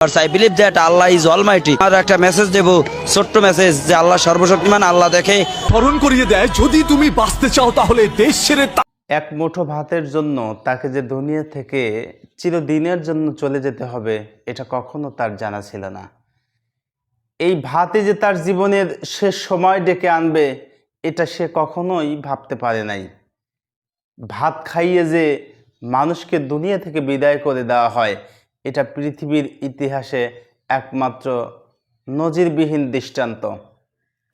But I believe that Allah is almighty. আর একটা message দেব ছোট্ট মেসেজ যে আল্লাহ সর্বশক্তিমান আল্লাহ দেখে। স্মরণ করিয়ে দেয় যদি তুমি বাঁচতে চাও তাহলে দেশ ছেড়ে এক মুঠো ভাতের জন্য তাকে যে দুনিয়া থেকে চিরদিনের জন্য চলে যেতে হবে এটা কখনো তার জানা ছিল না। এই ভাতে যে তার জীবনের শেষ সময় ডেকে আনবে এটা সে কখনোই ভাবতে পারে নাই। ভাত খাইয়ে যে মানুষকে দুনিয়া থেকে বিদায় করে দেওয়া হয় এটা পৃথিবীর ইতিহাসে একমাত্র নজিরবিহীন দৃষ্টান্ত,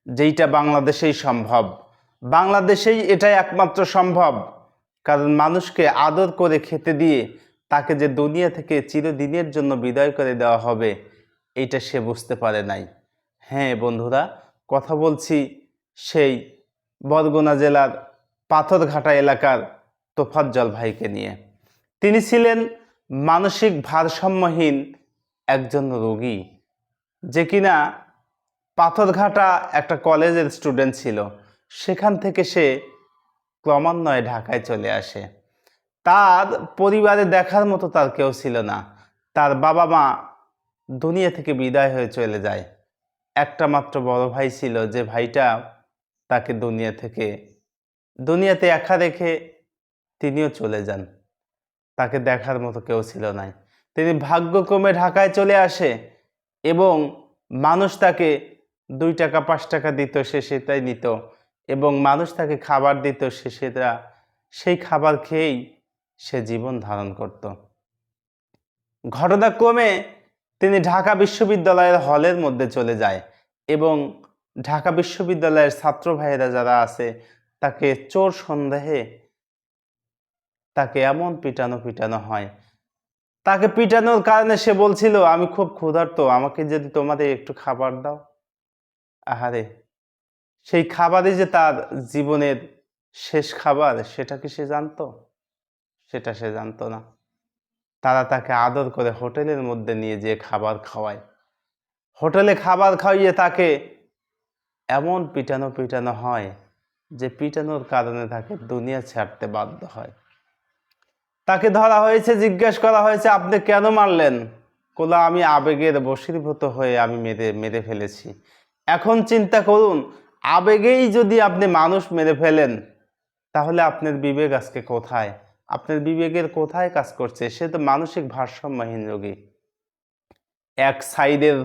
যেইটা বাংলাদেশেই সম্ভব। বাংলাদেশেই এটাই একমাত্র সম্ভব, কারণ মানুষকে আদর করে খেতে দিয়ে তাকে যে দুনিয়া থেকে চিরদিনের জন্য বিদায় করে দেওয়া হবে এইটা সে বুঝতে পারে নাই। হ্যাঁ বন্ধুরা, কথা বলছি সেই বরগুনা জেলার পাথরঘাটা এলাকার তোফাজ্জল ভাইকে নিয়ে। তিনি ছিলেন মানসিক ভারসাম্যহীন একজন রোগী, যে কিনা পাথরঘাটা একটা কলেজের স্টুডেন্ট ছিল, সেখান থেকে সে ক্রমান্বয়ে ঢাকায় চলে আসে। তার পরিবারে দেখার মতো তার কেউ ছিল না। তার বাবা মা দুনিয়া থেকে বিদায় হয়ে চলে যায়। একটা মাত্র বড় ভাই ছিল, যে ভাইটা তাকে দুনিয়া থেকে, দুনিয়াতে একা রেখে তিনিও চলে যান। তাকে দেখার মতো কেউ ছিল না তিনি ভাগ্যক্রমে ঢাকায় চলে আসে এবং মানুষ তাকে দুই টাকা, পাঁচ টাকা দিত, সে সেটাই নিত এবং মানুষ তাকে খাবার দিত, সে সেটা, সেই খাবার খেয়েই সে জীবন ধারণ করত। ঘটনাক্রমে তিনি ঢাকা বিশ্ববিদ্যালয়ের হলের মধ্যে চলে যায় এবং ঢাকা বিশ্ববিদ্যালয়ের ছাত্র ভাইয়েরা যারা আছে, তাকে চোর সন্দেহে তাকে এমন পিটানো পিটানো হয়। তাকে পিটানোর কারণে সে বলছিল, আমি খুব ক্ষুধার্ত, আমাকে যদি তোমাদের একটু খাবার দাও। আহারে, সেই খাবারই যে তার জীবনের শেষ খাবার, সেটা কি সে জানতো? সেটা সে জানতো না। তারা তাকে আদর করে হোটেলের মধ্যে নিয়ে যেয়ে খাবার খাওয়ায়। হোটেলে খাবার খাইয়ে তাকে এমন পিটানো পিটানো হয় যে পিটানোর কারণে তাকে দুনিয়া ছাড়তে বাধ্য হয়। তাকে ধরা হয়েছে, জিজ্ঞেস করা হয়েছে, আপনি কেন মারলেন? কোলা আমি আবেগের বশীভূত হয়ে আমি মেরে মেরে ফেলেছি। এখন চিন্তা করুন, আবেগেই যদি আপনি মানুষ মেরে ফেলেন, তাহলে আপনার বিবেক আজকে কোথায়? আপনার বিবেকের কোথায় কাজ করছে? সে তো মানসিক ভারসাম্যহীন রোগী। এক সাইডের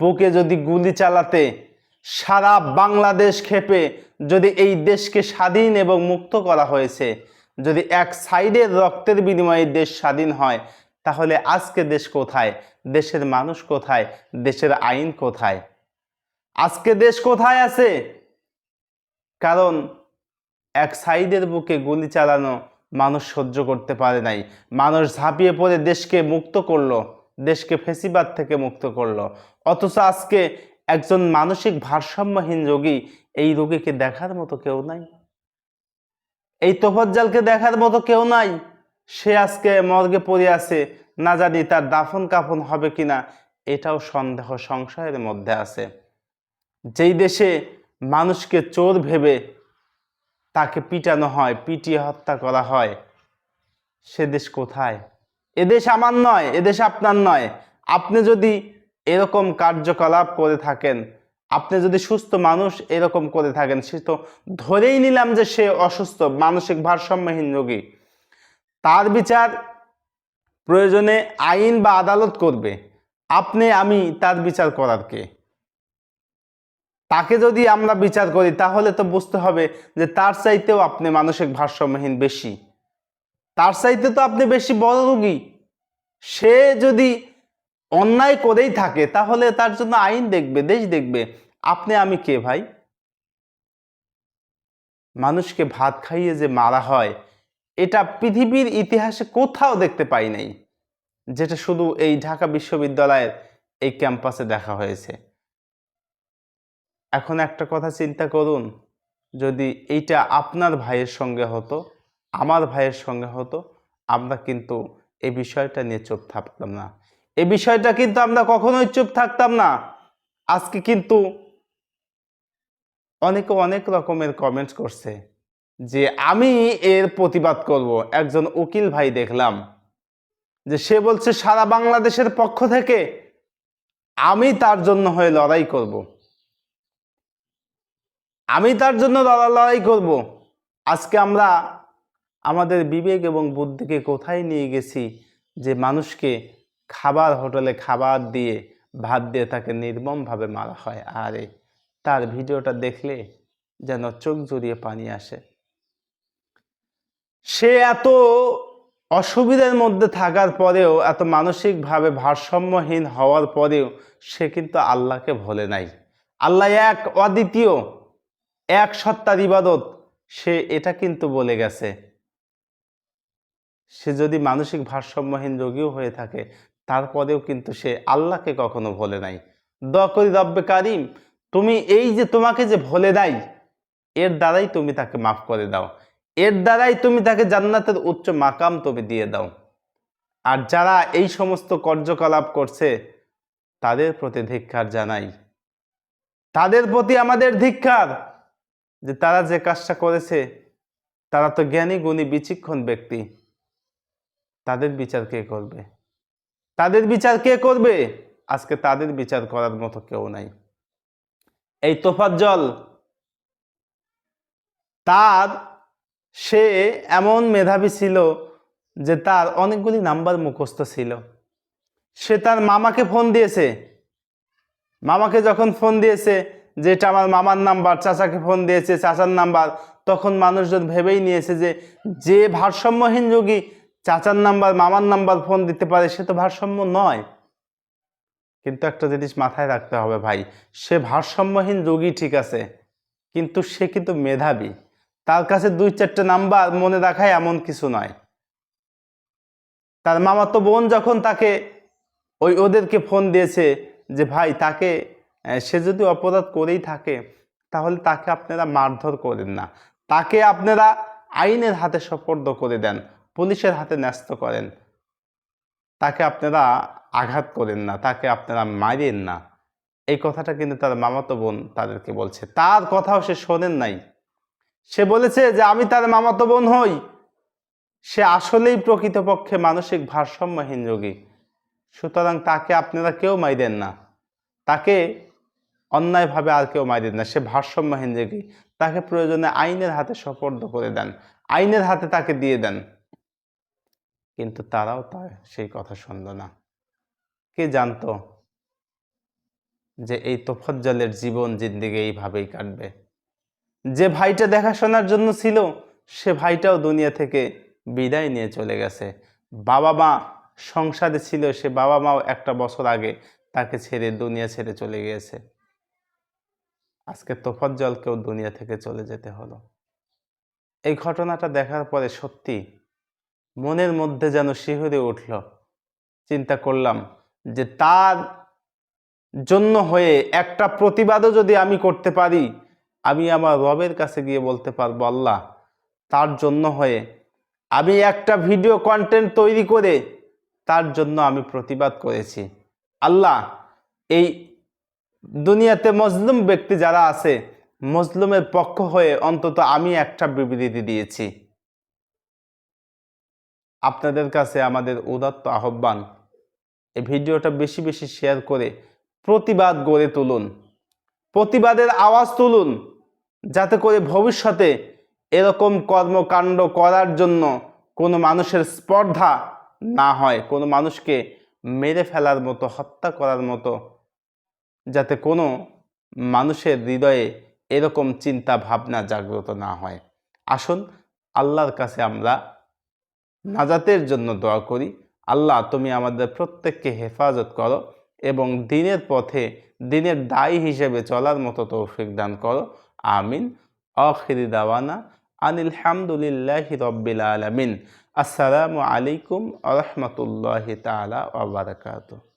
বুকে যদি গুলি চালাতে, সারা বাংলাদেশ খেপে যদি এই দেশকে স্বাধীন এবং মুক্ত করা হয়েছে যদি এক সাইডের রক্তের বিনিময়ে দেশ স্বাধীন হয়, তাহলে আজকে দেশ কোথায়? দেশের মানুষ কোথায়? দেশের আইন কোথায়? আজকে দেশ কোথায় আছে? কারণ এক সাইডের বুকে গুলি চালানো মানুষ সহ্য করতে পারে নাই। মানুষ ঝাঁপিয়ে পড়ে দেশকে মুক্ত করল, দেশকে ফেসিবাদ থেকে মুক্ত করল। অথচ আজকে একজন মানসিক ভারসাম্যহীন রোগী এই রোগীকে দেখার মতো কেউ নাই। এই তোফাজ্জালকে দেখার মতো কেউ নাই। সে আজকে মর্গে পড়ে আছে, না জানি তার দাফন কাফন হবে কিনা, এটাও সন্দেহ সংশয়ের মধ্যে আছে। যেই দেশে মানুষকে চোর ভেবে তাকে পিটানো হয়, পিটিয়ে হত্যা করা হয়, সে দেশ কোথায়? এদেশ আমার নয় এদেশ আপনার নয়। আপনি যদি এরকম কার্যকলাপ করে থাকেন আপনি যদি সুস্থ মানুষ এরকম করে থাকেন, সে তো ধরেই নিলাম যে সে অসুস্থ, মানসিক ভারসাম্যহীন রোগী। তার বিচার প্রয়োজনে আইন বা আদালত করবে। আপনি, আমি তার বিচার করার কে? তাকে যদি আমরা বিচার করি, তাহলে তো বুঝতে হবে যে তার চাইতেও আপনি মানসিক ভারসাম্যহীন বেশি। তার চাইতে তো আপনি বেশি বড় রোগী। সে যদি অন্যায় করেই থাকে, তাহলে তার জন্য আইন দেখবে, দেশ দেখবে। আপনি, আমি কে ভাই? মানুষকে ভাত খাইয়ে যে মারা হয়, এটা পৃথিবীর ইতিহাসে কোথাও দেখতে পাই নাই, যেটা শুধু এই ঢাকা বিশ্ববিদ্যালয়ের এই ক্যাম্পাসে দেখা হয়েছে। এখন একটা কথা চিন্তা করুন, যদি এইটা আপনার ভাইয়ের সঙ্গে হতো, আমার ভাইয়ের সঙ্গে হতো, আমরা কিন্তু এই বিষয়টা নিয়ে চোখ থাকতাম না। এই বিষয়টা কিন্তু আমরা কখনোই চুপ থাকতাম না। আজকে কিন্তু অনেকে অনেক রকমের কমেন্টস করছে যে, আমি এর প্রতিবাদ করব। একজন উকিল ভাই দেখলাম যে, সে বলছে, সারা বাংলাদেশের পক্ষ থেকে আমি তার জন্য হয়ে লড়াই করব। আমি তার জন্য লড়া- লড়াই করব। আজকে আমরা আমাদের বিবেক এবং বুদ্ধিকে কোথায় নিয়ে গেছি যে, মানুষকে খাবার হোটেলে খাবার দিয়ে, ভাত দিয়ে তাকে নির্মমভাবে মারা হয়। আরে, তার ভিডিওটা দেখলে যেন চোখ জড়িয়ে পানি আসে। সে এত অসুবিধার মধ্যে থাকার পরেও, এত মানসিকভাবে ভারসাম্যহীন হওয়ার পরেও সে কিন্তু আল্লাহকে ভোলে নাই। আল্লাহ এক অদ্বিতীয়, এক সত্তার ইবাদত, সে এটা কিন্তু বলে গেছে। সে যদি মানসিক ভারসাম্যহীন রোগীও হয়ে থাকে তারপরেও কিন্তু সে আল্লাহকে কখনো ভোলে নাই। দোয়া করি রব্বে কারিম, তুমি এই যে তোমাকে যে ভোলে নাই, এর দ্বারাই তুমি তাকে মাফ করে দাও। এর দ্বারাই তুমি তাকে জান্নাতের উচ্চ মাকাম তুমি দিয়ে দাও। আর যারা এই সমস্ত কার্যকলাপ করছে, তাদের প্রতি ধিক্ষার জানাই। তাদের প্রতি আমাদের ধিক্ষার যে তারা যে কাজটা করেছে, তারা তো জ্ঞানী, গুণী, বিচক্ষণ ব্যক্তি। তাদের বিচার কে করবে? তাদের বিচার কে করবে? আজকে তাদের বিচার করার মতো কেউ নাই। এই তোফাজ্জল তার, সে এমন মেধাবী ছিল যে তার অনেকগুলি নাম্বার মুখস্থ ছিল। সে তার মামাকে ফোন দিয়েছে। মামাকে যখন ফোন দিয়েছে যে এটা আমার মামার নাম্বার, চাচাকে ফোন দিয়েছে, চাচার নাম্বার, তখন মানুষজন ভেবেই নিয়েছে যে যে ভারসাম্যহীন রোগী চাচার নাম্বার, মামার নাম্বার ফোন দিতে পারে, সে তো ভারসাম্য নয়। কিন্তু একটা জিনিস মাথায় রাখতে হবে ভাই, সে ভারসাম্যহীন রোগী ঠিক আছে, কিন্তু সে কিন্তু মেধাবী। তার কাছে দুই চারটে নাম্বার মনে রাখায় এমন কিছু নয়। তার মামা তো বোন যখন তাকে ওই ওদেরকে ফোন দিয়েছে যে, ভাই, তাকে সে যদি অপরাধ করেই থাকে, তাহলে তাকে আপনারা মারধর করেন না। তাকে আপনারা আইনের হাতে সোপর্দ করে দেন। পুলিশের হাতে ন্যস্ত করেন। তাকে আপনারা আঘাত করেন না, তাকে আপনারা মারেন না। এই কথাটা কিন্তু তার মামাতো বোন তাদেরকে বলছে। তার কথাও সে শোনেন নাই। সে বলেছে যে, আমি তার মামাতো বোন হই। সে আসলেই প্রকৃতপক্ষে মানসিক ভারসাম্যহীন রোগী। সুতরাং তাকে আপনারা কেউ মাইদেন না। তাকে অন্যায়ভাবে আর কেউ মাইদেন না। সে ভারসাম্যহীন রোগী। তাকে প্রয়োজনে আইনের হাতে সোপর্দ করে দেন। আইনের হাতে তাকে দিয়ে দেন। কিন্তু তারাও তা সেই কথা শুনল না। কে জানতো যে এই তোফজ্জলের জীবন জিন্দিগি এইভাবেই কাটবে? যে ভাইটা দেখাশোনার জন্য ছিল, সে ভাইটাও দুনিয়া থেকে বিদায় নিয়ে চলে গেছে। বাবা মা সংসারে ছিল, সে বাবা মাও একটা বছর আগে তাকে ছেড়ে দুনিয়া ছেড়ে চলে গিয়েছে। আজকে তোফজ্জলকেও দুনিয়া থেকে চলে যেতে হলো। এই ঘটনাটা দেখার পরে সত্যি মনের মধ্যে যেন শিহরে উঠল। চিন্তা করলাম যে তার জন্য হয়ে একটা প্রতিবাদও যদি আমি করতে পারি, আমি আমার রবের কাছে গিয়ে বলতে পারব, আল্লাহ, তার জন্য হয়ে আমি একটা ভিডিও কন্টেন্ট তৈরি করে তার জন্য আমি প্রতিবাদ করেছি। আল্লাহ, এই দুনিয়াতে মজলুম ব্যক্তি যারা আছে, মজলুমের পক্ষ হয়ে অন্তত আমি একটা বিবৃতি দিয়েছি। আপনাদের কাছে আমাদের উদাত্ত আহ্বান। এই ভিডিওটা বেশি বেশি শেয়ার করে প্রতিবাদ গড়ে তুলুন। প্রতিবাদের আওয়াজ তুলুন, যাতে করে ভবিষ্যতে এরকম কর্মকাণ্ড করার জন্য কোনো মানুষের স্পর্ধা না হয়, কোনো মানুষকে মেরে ফেলার মতো, হত্যা করার মতো, যাতে কোনো মানুষের হৃদয়ে এরকম চিন্তা ভাবনা জাগ্রত না হয়। আসুন, আল্লাহর কাছে আমরা নাজাতের জন্য দোয়া করি। আল্লাহ, তুমি আমাদের প্রত্যেককে হেফাজত করো এবং দিনের পথে দিনের দায়ী হিসেবে চলার মতো তৌফিক দান করো। আমিন। আখিরি দাওয়ানা আনিল হামদুলিল্লাহি রব্বিল আলমিন। আসসালামু আলাইকুম আ তালা বারাকাতুহু।